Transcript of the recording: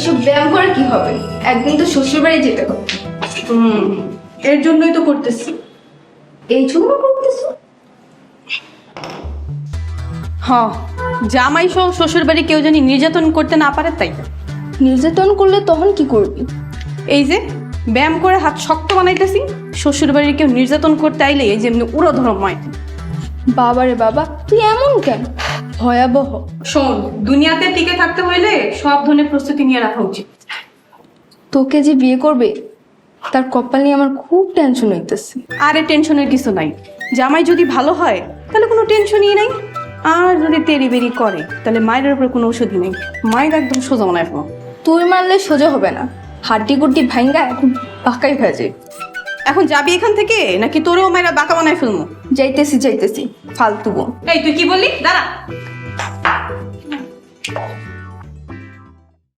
এসব ব্যায়াম করে কি হবে? একদিন তো শ্বশুর বাড়ি যেতে হবে। হুম এর জন্যই তো করতেছি। এই জন্য করতেছো? হ জামাই সহ শ্বশুর বাড়ি কেউ জানি নির্যাতন করতে না পারে তাই। নির্যাতন করলে তখন কি করবি? এই যে ব্যায়াম করে হাত শক্ত বানাইতেছি শ্বশুর বাড়ির কেউ নির্যাতন করতে আইলে এই যেমনি উড়ো ধরময় বাবারে বাবা তুই এমন কেন? ভয়াবহ। শোন দুনিয়াতে টিকে থাকতে হইলে সব ধরনের প্রস্তুতি নিয়ে রাখা উচিত। তোকে যে বিয়ে করবে তার কপাল নিয়ে আমার খুব টেনশন হইতেছে। আরে টেনশনের কিছু নাই। জামাই যদি ভালো হয় তাহলে কোনো টেনশনই নেই। আর যদি তেরি বেরি করে তাহলে মায়ের উপরে কোনো ওষুধই নেই। মায়ের একদম সোজা মনে রাখব তুই মারলে সোজা হবে না। হাড্ডি গুড্ডি ভাঙ্গা এখন পাকাই হয়ে যায়। এখন যাবি এখান থেকে নাকি তোরেও মায়েরা বাঁকা বানায় ফেলব যাইতেছি যাইতেছি। ফালতু বোন। এই তুই কি বললি? দাঁড়া। 그냥